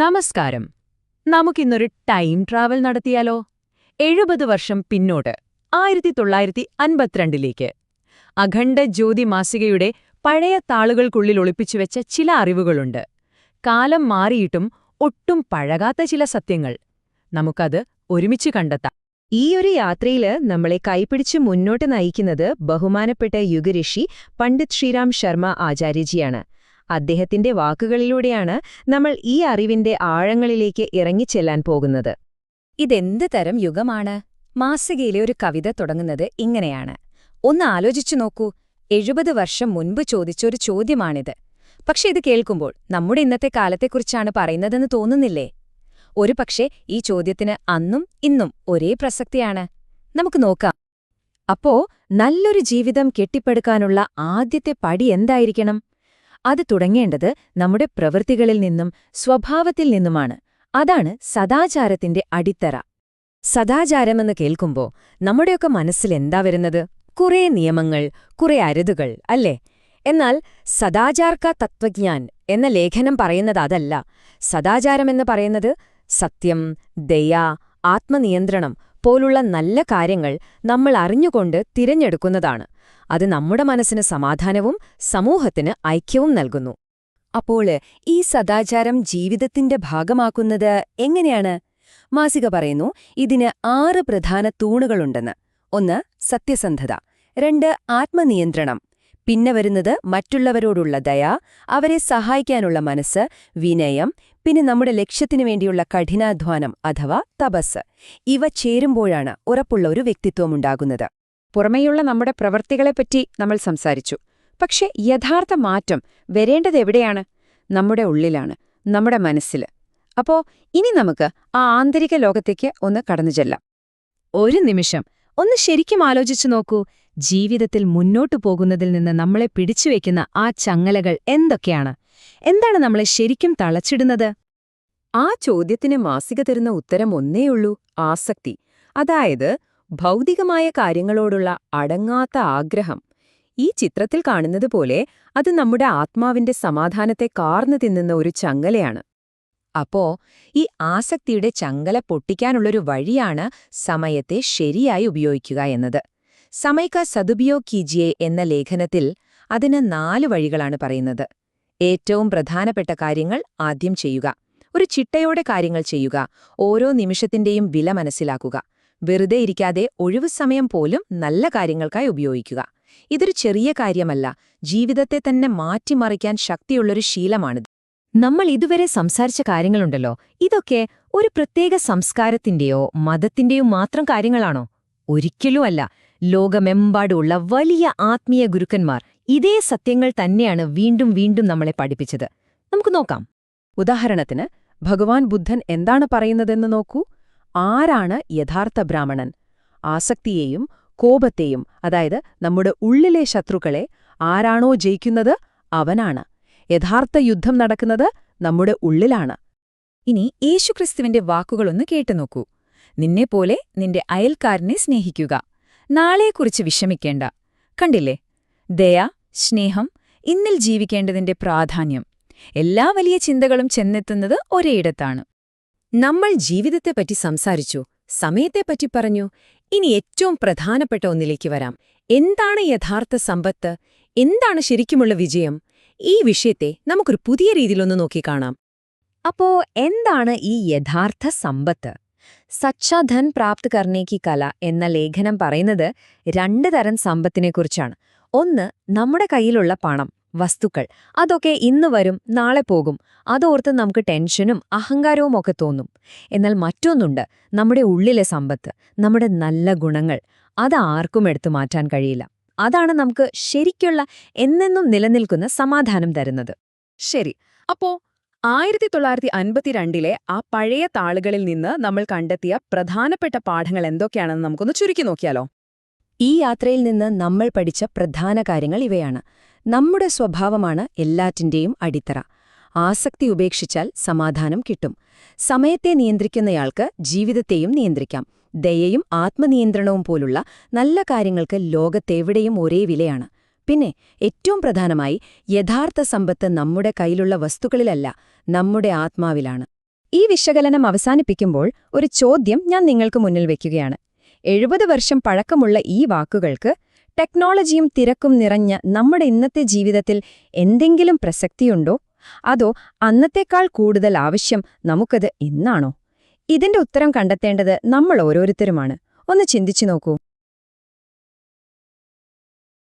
നമസ്കാരം. നമുക്കിന്നൊരു time travel നടത്തിയാലോ? എഴുപത് വർഷം പിന്നോട്ട് ആയിരത്തി തൊള്ളായിരത്തി അൻപത്തിരണ്ടിലേക്ക് അഖണ്ഡ ജ്യോതി മാസികയുടെ പഴയ താളുകൾക്കുള്ളിൽ ഒളിപ്പിച്ചുവെച്ച ചില അറിവുകളുണ്ട്. കാലം മാറിയിട്ടും ഒട്ടും പഴകാത്ത ചില സത്യങ്ങൾ. നമുക്കത് ഒരുമിച്ച് കണ്ടെത്താം. ഈ ഒരു യാത്രയിൽ നമ്മളെ കൈപിടിച്ച് മുന്നോട്ട് നയിക്കുന്നത് ബഹുമാനപ്പെട്ട യുഗഋഷി പണ്ഡിറ്റ് ശ്രീരാം ശർമ്മ ആചാര്യജിയാണ്. അദ്ദേഹത്തിന്റെ വാക്കുകളിലൂടെയാണ് നമ്മൾ ഈ അറിവിന്റെ ആഴങ്ങളിലേക്ക് ഇറങ്ങിച്ചെല്ലാൻ പോകുന്നത്. ഇതെന്ത് തരം യുഗമാണ്? മാസികയിലെ ഒരു കവിത തുടങ്ങുന്നത് ഇങ്ങനെയാണ്. ഒന്ന് ആലോചിച്ചു നോക്കൂ. എഴുപത് വർഷം മുൻപ് ചോദിച്ചൊരു ചോദ്യമാണിത്. പക്ഷെ ഇത് കേൾക്കുമ്പോൾ നമ്മുടെ ഇന്നത്തെ കാലത്തെക്കുറിച്ചാണ് പറയുന്നതെന്ന് തോന്നുന്നില്ലേ? ഒരു പക്ഷേ ഈ ചോദ്യത്തിന് അന്നും ഇന്നും ഒരേ പ്രസക്തിയാണ്. നമുക്ക് നോക്കാം. അപ്പോ നല്ലൊരു ജീവിതം കെട്ടിപ്പടുക്കാനുള്ള ആദ്യത്തെ പടി എന്തായിരിക്കണം? അത് തുടങ്ങേണ്ടത് നമ്മുടെ പ്രവൃത്തികളിൽ നിന്നും സ്വഭാവത്തിൽ നിന്നുമാണ്. അതാണ് സദാചാരത്തിന്റെ അടിത്തറ. സദാചാരമെന്ന് കേൾക്കുമ്പോൾ നമ്മുടെയൊക്കെ മനസ്സിൽ എന്താ വരുന്നത്? കുറേ നിയമങ്ങൾ കുറെ അരുതുകൾ അല്ലേ? എന്നാൽ സദാചാർക്ക തത്വജ്ഞാൻ എന്ന ലേഖനം പറയുന്നത് അതല്ല. സദാചാരമെന്ന് പറയുന്നത് സത്യം ദയ ആത്മനിയന്ത്രണം പോലുള്ള നല്ല കാര്യങ്ങൾ നമ്മൾ അറിഞ്ഞുകൊണ്ട് തിരഞ്ഞെടുക്കുന്നതാണ്. അത് നമ്മുടെ മനസ്സിന് സമാധാനവും സമൂഹത്തിന് ഐക്യവും നൽകുന്നു. അപ്പോൾ ഈ സദാചാരം ജീവിതത്തിന്റെ ഭാഗമാക്കുന്നത് എങ്ങനെയാണ്? മാസിക പറയുന്നു ഇതിന് ആറ് പ്രധാന തൂണുകളുണ്ടെന്ന്. ഒന്ന് സത്യസന്ധത. രണ്ട് ആത്മനിയന്ത്രണം. പിന്നെ വരുന്നത് മറ്റുള്ളവരോടുള്ള ദയ അവരെ സഹായിക്കാനുള്ള മനസ്സ് വിനയം പിന്നെ നമ്മുടെ ലക്ഷ്യത്തിനു വേണ്ടിയുള്ള കഠിനാധ്വാനം അഥവാ തപസ്. ഇവ ചേരുമ്പോഴാണ് ഉറപ്പുള്ള ഒരു വ്യക്തിത്വമുണ്ടാകുന്നത് പുറമേയുള്ള നമ്മുടെ പ്രവൃത്തികളെപ്പറ്റി നമ്മൾ സംസാരിച്ചു. പക്ഷെ യഥാർത്ഥ മാറ്റം വരേണ്ടതെവിടെയാണ് നമ്മുടെ ഉള്ളിലാണ് നമ്മുടെ മനസ്സിൽ അപ്പോ ഇനി നമുക്ക് ആ ആന്തരിക ലോകത്തേക്ക് ഒന്ന് കടന്നു ചെല്ലാം. ഒരു നിമിഷം. ഒന്ന് ശരിക്കും ആലോചിച്ചു നോക്കൂ. ജീവിതത്തിൽ മുന്നോട്ടു പോകുന്നതിൽ നിന്ന് നമ്മളെ പിടിച്ചുവെക്കുന്ന ആ ചങ്ങലകൾ എന്തൊക്കെയാണ്? എന്താണ് നമ്മളെ ശരിക്കും തളച്ചിടുന്നത്? ആ ചോദ്യത്തിന് മാസിക തരുന്ന ഉത്തരം ഒന്നേയുള്ളൂ ആസക്തി. അതായത് ഭൗതികമായ കാര്യങ്ങളോടുള്ള അടങ്ങാത്ത ആഗ്രഹം. ഈ ചിത്രത്തിൽ കാണുന്നത് പോലെ അത് നമ്മുടെ ആത്മാവിന്റെ സമാധാനത്തെ കാർന്നു തിന്നുന്ന ഒരു ചങ്ങലയാണ്. അപ്പോ ഈ ആസക്തിയുടെ ചങ്ങല പൊട്ടിക്കാനുള്ളൊരു വഴിയാണ് സമയത്തെ ശരിയായി ഉപയോഗിക്കുക എന്നത്. സമയക്ക സദുപയോ കീജിയെ എന്ന ലേഖനത്തിൽ അതിന് നാല് വഴികളാണ് പറയുന്നത്. ഏറ്റവും പ്രധാനപ്പെട്ട കാര്യങ്ങൾ ആദ്യം ചെയ്യുക. ഒരു ചിട്ടയോടെ കാര്യങ്ങൾ ചെയ്യുക. ഓരോ നിമിഷത്തിന്റെയും വില മനസ്സിലാക്കുക. വെറുതെ ഇരിക്കാതെ ഒഴിവു സമയം പോലും നല്ല കാര്യങ്ങൾക്കായി ഉപയോഗിക്കുക. ഇതൊരു ചെറിയ കാര്യമല്ല. ജീവിതത്തെ തന്നെ മാറ്റിമറിക്കാൻ ശക്തിയുള്ളൊരു ശീലമാണിത്. നമ്മൾ ഇതുവരെ സംസാരിച്ച കാര്യങ്ങളുണ്ടല്ലോ. ഇതൊക്കെ ഒരു പ്രത്യേക സംസ്കാരത്തിന്റെയോ മതത്തിന്റെയോ മാത്രം കാര്യങ്ങളാണോ? ഒരിക്കലുമല്ല ലോകമെമ്പാടുമുള്ള വലിയ ആത്മീയ ഗുരുക്കന്മാർ ഇതേ സത്യങ്ങൾ തന്നെയാണ് വീണ്ടും വീണ്ടും നമ്മളെ പഠിപ്പിച്ചത്. നമുക്ക് നോക്കാം. ഉദാഹരണത്തിന് ഭഗവാൻ ബുദ്ധൻ എന്താണ് പറയുന്നതെന്ന് നോക്കൂ. ആരാണ് യഥാർത്ഥ ബ്രാഹ്മണൻ? ആസക്തിയെയും കോപത്തെയും അതായത് നമ്മുടെ ഉള്ളിലെ ശത്രുക്കളെ ആരാണോ ജയിക്കുന്നത് അവനാണ്. യഥാർത്ഥ യുദ്ധം നടക്കുന്നത് നമ്മുടെ ഉള്ളിലാണ്. ഇനി യേശുക്രിസ്തുവിന്റെ വാക്കുകളൊന്ന് കേട്ടുനോക്കൂ. നിന്നെപ്പോലെ നിന്റെ അയൽക്കാരനെ സ്നേഹിക്കുക. നാളെക്കുറിച്ച് വിഷമിക്കേണ്ട. കണ്ടില്ലേ? ദയ സ്നേഹം ഇന്നിൽ ജീവിക്കേണ്ടതിന്റെ പ്രാധാന്യം. എല്ലാ വലിയ ചിന്തകളും ചെന്നെത്തുന്നത് ഒരേയിടത്താണ്. നമ്മൾ ജീവിതത്തെപ്പറ്റി സംസാരിച്ചു സമയത്തെപ്പറ്റി പറഞ്ഞു. ഇനി ഏറ്റവും പ്രധാനപ്പെട്ട ഒന്നിലേക്ക് വരാം. എന്താണ് യഥാർത്ഥ സമ്പത്ത്? എന്താണ് ശരിക്കുമുള്ള വിജയം? ഈ വിഷയത്തെ നമുക്കൊരു പുതിയ രീതിയിലൊന്ന് നോക്കിക്കാണാം അപ്പോ എന്താണ് ഈ യഥാർത്ഥ സമ്പത്ത്? സച്ചാ ധൻ പ്രാപ്ത് കർണേക്കി കല എന്ന ലേഖനം പറയുന്നത് രണ്ട് തരം സമ്പത്തിനെക്കുറിച്ചാണ്. ഒന്ന് നമ്മുടെ കയ്യിലുള്ള പണം. വസ്തുക്കൾ. അതൊക്കെ ഇന്ന് വരും നാളെ പോകും. അതോർത്ത് നമുക്ക് ടെൻഷനും അഹങ്കാരവും ഒക്കെ തോന്നും. എന്നാൽ മറ്റൊന്നുണ്ട് നമ്മുടെ ഉള്ളിലെ സമ്പത്ത് നമ്മുടെ നല്ല ഗുണങ്ങൾ. അത് ആർക്കും എടുത്തു മാറ്റാൻ കഴിയില്ല. അതാണ് നമുക്ക് ശരിക്കുള്ള എന്നെന്നും നിലനിൽക്കുന്ന സമാധാനം തരുന്നത്. ശരി അപ്പോ ആയിരത്തി തൊള്ളായിരത്തി അൻപത്തിരണ്ടിലെ ആ പഴയ താളുകളിൽ നിന്ന് നമ്മൾ കണ്ടെത്തിയ പ്രധാനപ്പെട്ട പാഠങ്ങൾ എന്തൊക്കെയാണെന്ന് നമുക്കൊന്ന് ചുരുക്കി നോക്കിയാലോ? ഈ യാത്രയിൽ നിന്ന് നമ്മൾ പഠിച്ച പ്രധാന കാര്യങ്ങൾ ഇവയാണ്. നമ്മുടെ സ്വഭാവമാണ് എല്ലാറ്റിന്റെയും അടിത്തറ. ആസക്തി ഉപേക്ഷിച്ചാൽ സമാധാനം കിട്ടും. സമയത്തെ നിയന്ത്രിക്കുന്നയാൾക്ക് ജീവിതത്തെയും നിയന്ത്രിക്കാം. ദയയും ആത്മനിയന്ത്രണവും പോലുള്ള നല്ല കാര്യങ്ങൾക്ക് ലോകത്തെവിടെയും ഒരേ വിലയാണ്. പിന്നെ ഏറ്റവും പ്രധാനമായി യഥാർത്ഥ സമ്പത്ത് നമ്മുടെ കയ്യിലുള്ള വസ്തുക്കളിലല്ല നമ്മുടെ ആത്മാവിലാണ്. ഈ വിശകലനം അവസാനിപ്പിക്കുമ്പോൾ ഒരു ചോദ്യം ഞാൻ നിങ്ങൾക്ക് മുന്നിൽ വയ്ക്കുകയാണ് എഴുപത് വർഷം പഴക്കമുള്ള ഈ വാക്കുകൾക്ക് ടെക്നോളജിയും തിരക്കും നിറഞ്ഞ നമ്മുടെ ഇന്നത്തെ ജീവിതത്തിൽ എന്തെങ്കിലും പ്രസക്തിയുണ്ടോ? അതോ അന്നത്തേക്കാൾ കൂടുതൽ ആവശ്യം നമുക്കത് എന്നാണോ? ഇതിന്റെ ഉത്തരം കണ്ടെത്തേണ്ടത് നമ്മൾ ഓരോരുത്തരുമാണ്. ഒന്ന് ചിന്തിച്ചു നോക്കൂ.